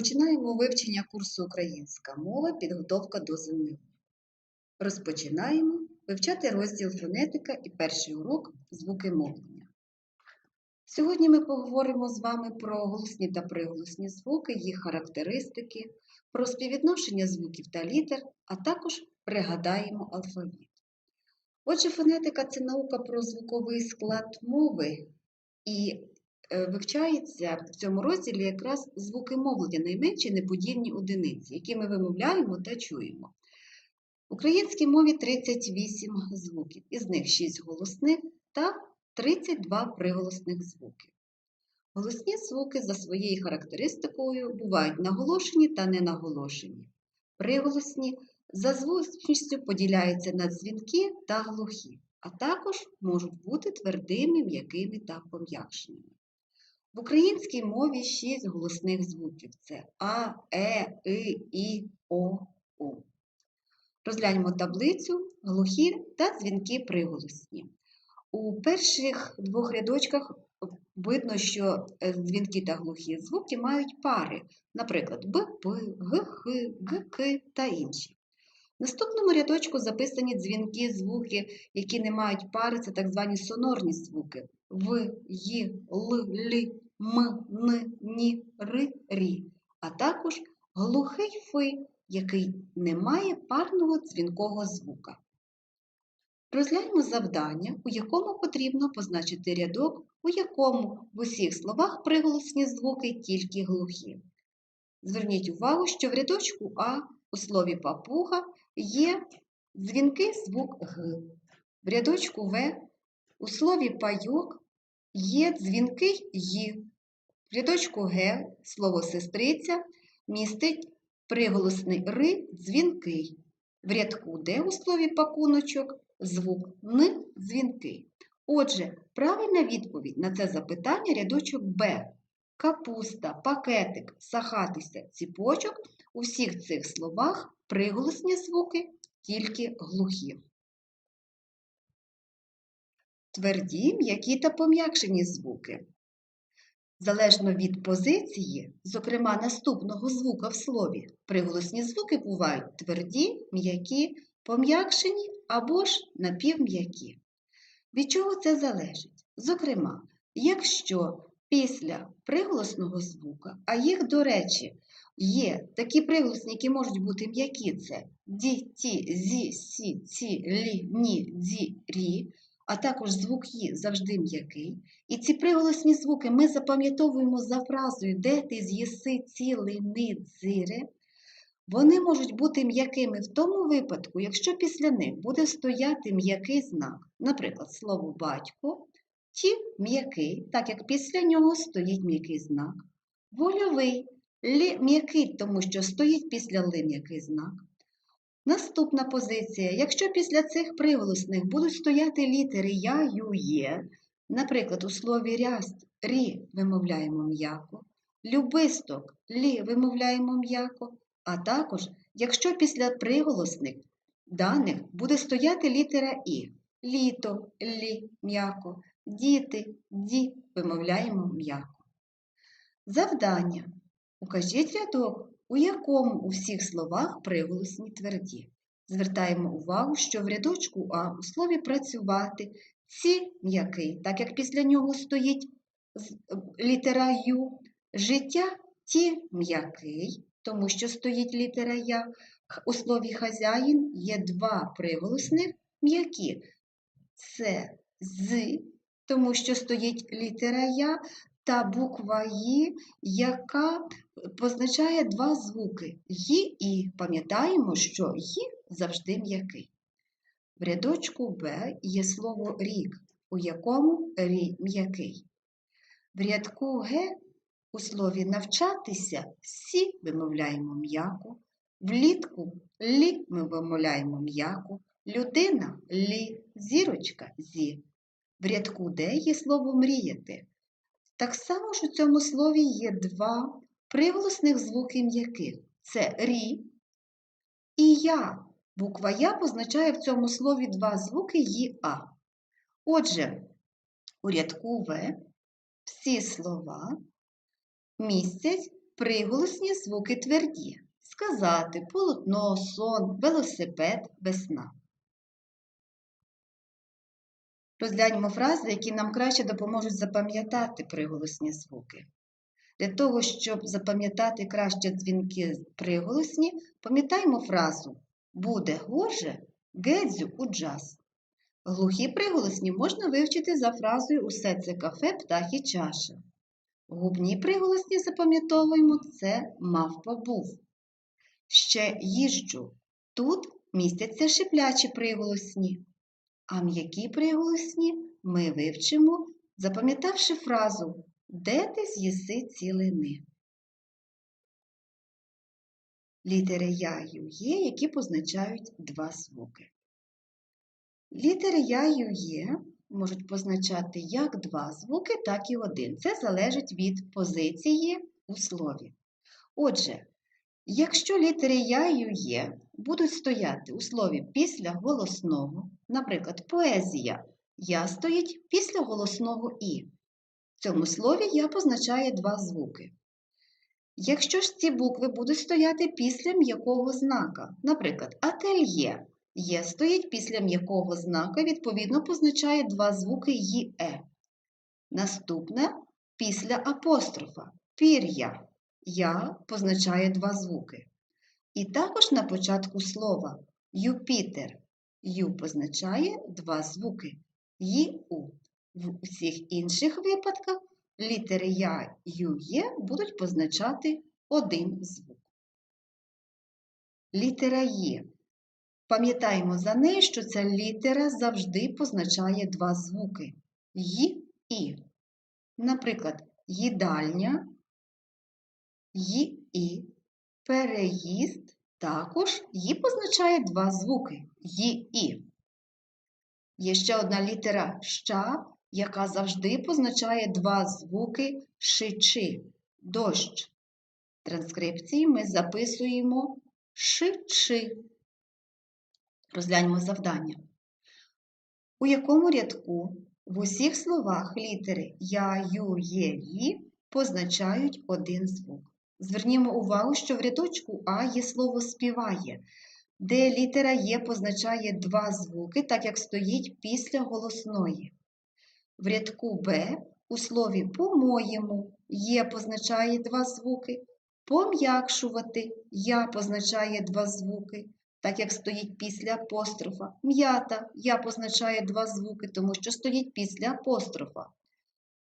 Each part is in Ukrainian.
Починаємо вивчення курсу Українська мова, підготовка до ЗНО. Розпочинаємо вивчати розділ фонетика і перший урок звуки мовлення. Сьогодні ми поговоримо з вами про голосні та приголосні звуки, їх характеристики, про співвідношення звуків та літер, а також пригадаємо алфавіт. Отже, фонетика це наука про звуковий склад мови і вивчається в цьому розділі якраз звуки мовлення, найменші неподільні одиниці, які ми вимовляємо та чуємо. В українській мові 38 звуків, із них 6 голосних та 32 приголосних звуки. Голосні звуки за своєю характеристикою бувають наголошені та ненаголошені. Приголосні за звучністю поділяються на дзвінки та глухі, а також можуть бути твердими, м'якими та пом'якшеними. В українській мові шість голосних звуків це А, Е, И, І, О, У. Розгляньмо таблицю глухі та дзвінки приголосні. У перших двох рядочках видно, що е, дзвінки та глухі звуки мають пари, наприклад, Б, П, Г, Х, Г, К та інші. В наступному рядочку записані дзвінки, звуки, які не мають пари, це так звані сонорні звуки В, Й, Л, Л, М, Н, Ні, Р, Рі, а також глухий Фи, який не має парного дзвінкого звука. Розгляньмо завдання, у якому потрібно позначити рядок, у якому в усіх словах приголосні звуки тільки глухі. Зверніть увагу, що в рядочку А у слові папуга є дзвінкий звук Г. В рядочку В у слові пайок є дзвінкий Й. В рядочку Г слово сестриця містить приголосний Р дзвінкий. В рядку Д у слові пакуночок звук Н дзвінкий. Отже, правильна відповідь на це запитання рядочок Б. Капуста, пакетик, сахатися, ціпочок у всіх цих словах приголосні звуки тільки глухі. Тверді, м'які та пом'якшені звуки. Залежно від позиції, зокрема наступного звука в слові, приголосні звуки бувають тверді, м'які, пом'якшені або ж напівм'які. Від чого це залежить? Зокрема, якщо після приголосного звука, а їх, до речі, є такі приголосні, які можуть бути м'які, це ді, ті, зі, сі, ці, лі, ні, ді, рі, а також звук «ї» завжди м'який. І ці приголосні звуки ми запам'ятовуємо за фразою де ти з'їси цілий ни дзире. Вони можуть бути м'якими в тому випадку, якщо після них буде стояти м'який знак, наприклад, слово батько, ті м'який, так як після нього стоїть м'який знак, вольовий, м'який, тому що стоїть після ли м'який знак. Наступна позиція. Якщо після цих приголосних будуть стояти літери Я, Ю, Є, наприклад, у слові ряст рі вимовляємо м'яко, любисток лі вимовляємо м'яко, а також, якщо після приголосних даних буде стояти літера І, літо лі м'яко, діти ді вимовляємо м'яко. Завдання. Укажіть рядок, у якому у всіх словах приголосні тверді. Звертаємо увагу, що в рядочку А у слові працювати ці м'який, так як після нього стоїть літера Ю, життя ті м'який, тому що стоїть літера Я. У слові хазяїн є два приголосних м'які. Це з, тому що стоїть літера Я, та буква «ї», яка позначає два звуки «ї» і пам'ятаємо, що «ї» завжди м'який. В рядочку Б є слово рік, у якому рі м'який. В рядку Г у слові навчатися сі вимовляємо м'яко, влітку лі ми вимовляємо м'яко, людина лі, зірочка зі. В рядку Д є слово мріяти. Так само ж у цьому слові є два приголосних звуки м'яких це рі і я. Буква Я позначає в цьому слові два звуки ї А. Отже, у рядку В всі слова містять приголосні звуки тверді. Сказати полотно, сон, велосипед, весна. Розгляньмо фрази, які нам краще допоможуть запам'ятати приголосні звуки. Для того, щоб запам'ятати краще дзвінки приголосні, пам'ятаємо фразу Буде гоже гедзю у джаз. Глухі приголосні можна вивчити за фразою Усе це кафе, птахи чаша. Губні приголосні запам'ятовуємо це мавпа був. Ще їжджу. Тут містяться шиплячі приголосні, а м'які приголосні ми вивчимо, запам'ятавши фразу Де ти з'їси цілини? Літери Я, Ю, Є, які позначають два звуки. Літери Я, Ю, Є можуть позначати як два звуки, так і один. Це залежить від позиції у слові. Отже, якщо літери Я, Ю, Є будуть стояти у слові після голосного, наприклад, поезія Я стоїть після голосного І. В цьому слові Я позначає два звуки. Якщо ж ці букви будуть стояти після м'якого знака, наприклад, ательє Є стоїть після м'якого знака, відповідно позначає два звуки ї е. Наступне після апострофа пір'я я позначає два звуки. І також на початку слова Юпітер ю позначає два звуки ї-у. В усіх інших випадках літери Я, Ю, Є будуть позначати один звук. Літера Є. Пам'ятаємо за нею, що ця літера завжди позначає два звуки Й і. Наприклад, їдальня, Й і, переїзд також Ї позначає два звуки Й і. Є ще одна літера ща, яка завжди позначає два звуки шичи, дощ. В транскрипції ми записуємо шичи. Розгляньмо завдання. У якому рядку в усіх словах літери Я, Ю, Є, Ї позначають один звук. Звернімо увагу, що в рядочку А є слово співає, де літера Є позначає два звуки, так як стоїть після голосної. В рядку Б у слові по-моєму Є позначає два звуки, пом'якшувати Я позначає два звуки так як стоїть після апострофа. М'ята я позначає два звуки, тому що стоїть після апострофа.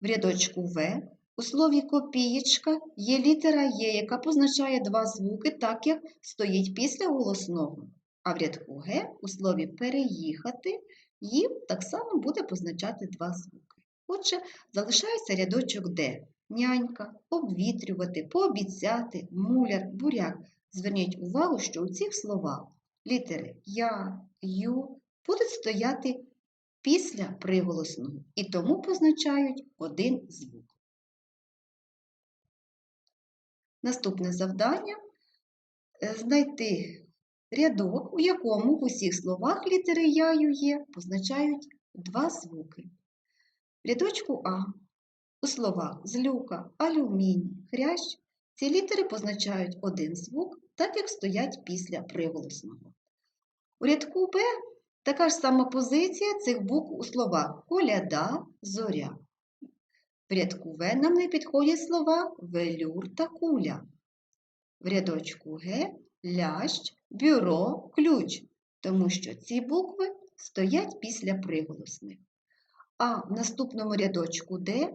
В рядочку В у слові копієчка є літера Є, яка позначає два звуки, так як стоїть після голосного. А в рядку Г у слові переїхати їм так само буде позначати два звуки. Отже, залишається рядочок Д. Нянька, обвітрювати, пообіцяти, муляр, буряк. Зверніть увагу, що у цих словах літери Я, Ю будуть стояти після приголосного і тому позначають один звук. Наступне завдання е, знайти рядок, у якому в усіх словах літери Я, Ю, Є позначають два звуки. Рядочку А у словах злюка, алюміній, хрящ ці літери позначають один звук, так як стоять після приголосного. У рядку Б така ж сама позиція цих букв у словах коляда, зоря. В рядку В нам не підходять слова велюр та куля. В рядочку Г лящ, бюро, ключ, тому що ці букви стоять після приголосних. А в наступному рядочку Д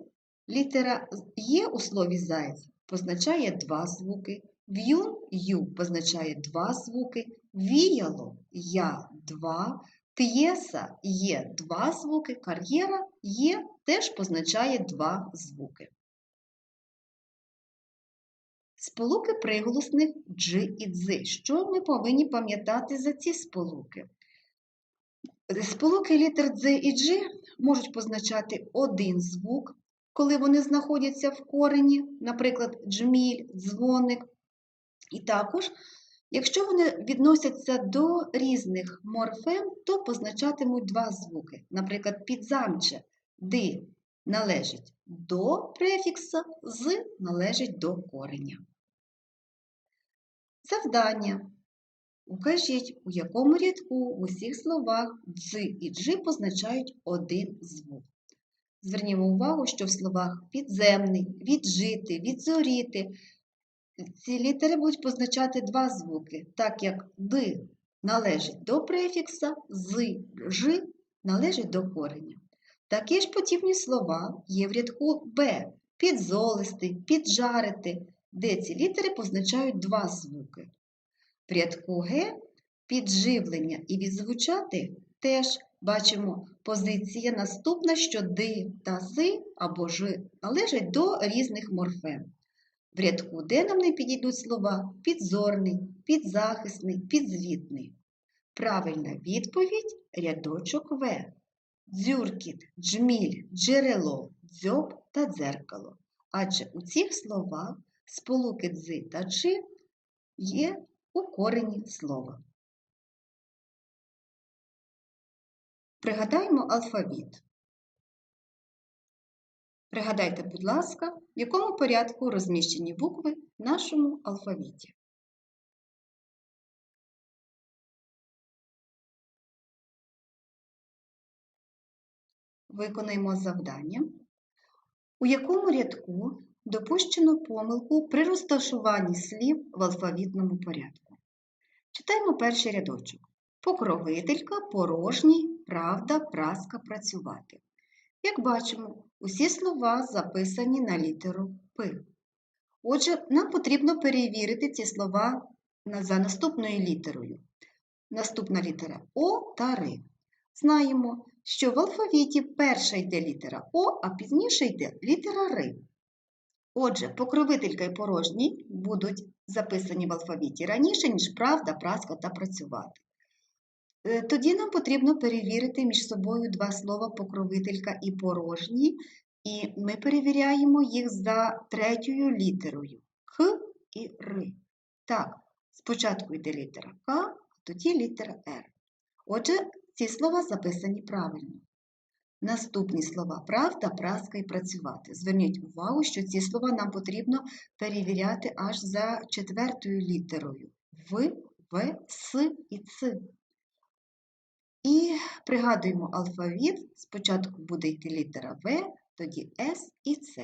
літера Є у слові заяць позначає два звуки. В'юн ю позначає два звуки, віяло я два, п'єса є два звуки, кар'єра є теж позначає два звуки. Сполуки приголосних дж і дзи. Що ми повинні пам'ятати за ці сполуки? Сполуки літер дз і дж можуть позначати один звук, коли вони знаходяться в корені, наприклад, джміль, дзвоник. І також, якщо вони відносяться до різних морфем, то позначатимуть два звуки. Наприклад, підзамче ди належить до префікса, з належить до кореня. Завдання. Укажіть, у якому рядку в усіх словах «дз» і «дж» позначають один звук. Звернімо увагу, що в словах підземний, віджити, відзоріти ці літери будуть позначати два звуки, так як «д» належить до префікса, «з», «ж» належить до кореня. Такі ж подібні слова є в рядку Б підзолисти, піджарити, де ці літери позначають два звуки. В рядку Г підживлення і відзвучати теж бачимо позиція наступна, що Д та З або Ж належать до різних морфем. В рядку Д нам не підійдуть слова підзорний, підзахисний, підзвітний. Правильна відповідь рядочок В. Дзюркіт, джміль, джерело, дзьоб та дзеркало. Адже у цих словах сполуки дзи та чи є у корені слова. Пригадаймо алфавіт. Пригадайте, будь ласка, в якому порядку розміщені букви в нашому алфавіті. Виконуємо завдання, у якому рядку допущено помилку при розташуванні слів в алфавітному порядку. Читаємо перший рядочок. Покровителька, порожній, правда, праска, працювати. Як бачимо, усі слова записані на літеру П. Отже, нам потрібно перевірити ці слова за наступною літерою. Наступна літера О та Р. Знаємо, що в алфавіті перша йде літера О, а пізніше йде літера Р. Отже, покровителька і порожній будуть записані в алфавіті раніше, ніж правда, праска та працювати. Е, тоді нам потрібно перевірити між собою два слова покровителька і порожній, і ми перевіряємо їх за третьою літерою К і Р. Так, спочатку йде літера К, а тоді літера Р. Отже, ці слова записані правильно. Наступні слова правда, праска і працювати. Зверніть увагу, що ці слова нам потрібно перевіряти аж за четвертою літерою В, В, С і Ц. І пригадуємо алфавіт. Спочатку буде йти літера В, тоді С і С.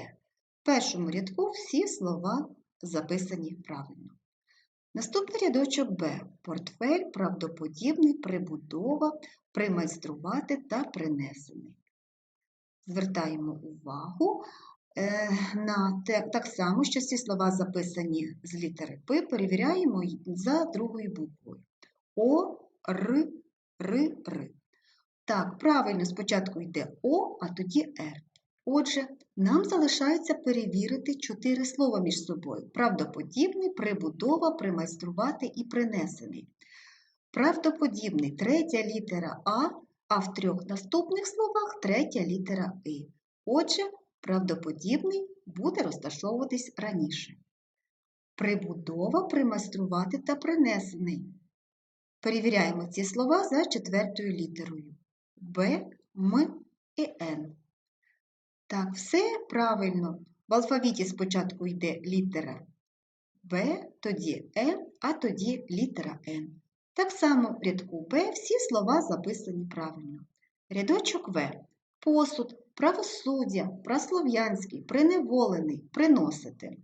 В першому рядку всі слова записані правильно. Наступний рядочок Б. Портфель правдоподібний, прибудова, примайструвати та принесений. Звертаємо увагу е, на те, так само, що всі слова записані з літери П, перевіряємо за другою буквою. О, Р, Р, Р. Так, правильно, спочатку йде О, а тоді Р. Отже, нам залишається перевірити чотири слова між собою: правдоподібний, прибудова, примайструвати і принесений. Правдоподібний третя літера А, а в трьох наступних словах третя літера И. Отже, правдоподібний буде розташовуватись раніше. Прибудова, примайструвати та принесений. Перевіряємо ці слова за четвертою літерою Б, М і Н. Так, все правильно. В алфавіті спочатку йде літера Б, тоді М, а тоді літера Н. Так само в рядку Б всі слова записані правильно. Рядочок В. Посуд, правосуддя, праслов'янський, приневолений, приносити.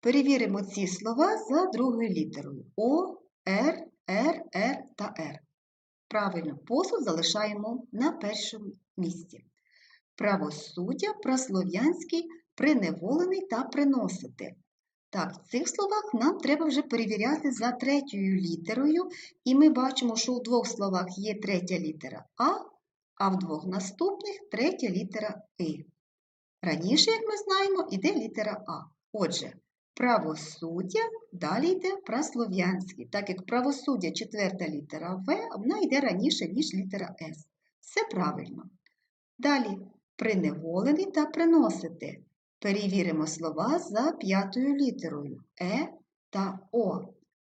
Перевіримо ці слова за другою літерою О, Р, Р, Р та Р. Правильно, посуд залишаємо на першому місці. Правосуддя, праслов'янський, приневолений та приносити. Так, в цих словах нам треба вже перевіряти за третьою літерою, і ми бачимо, що у двох словах є третя літера А, а в двох наступних третя літера И. Раніше, як ми знаємо, йде літера А. Отже, правосуддя, далі йде праслов'янський, так як правосуддя четверта літера В, вона йде раніше, ніж літера С. Все правильно. Далі приневолений та приносити. Перевіримо слова за п'ятою літерою Е та О.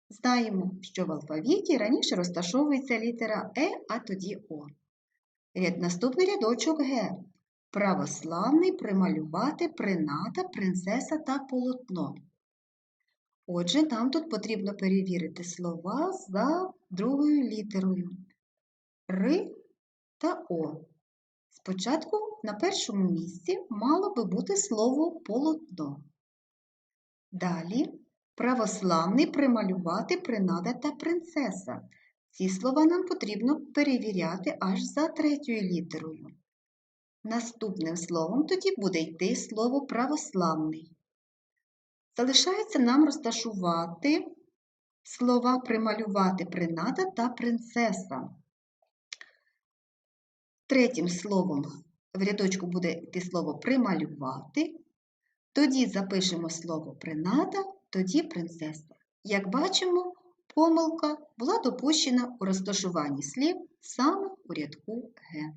Знаємо, що в алфавіті раніше розташовується літера Е, а тоді О. Наступний рядочок Г. Православний прималювати, прината, принцеса та полотно. Отже, нам тут потрібно перевірити слова за другою літерою Р та О. Спочатку на першому місці мало би бути слово полотно. Далі православний прималювати принада та принцеса. Ці слова нам потрібно перевіряти аж за третьою літерою. Наступним словом тоді буде йти слово православний. Залишається нам розташувати слова прималювати принада та принцеса. Третім словом в рядочку буде йти слово прималювати. Тоді запишемо слово принада, тоді принцеса. Як бачимо, помилка була допущена у розташуванні слів саме у рядку Г.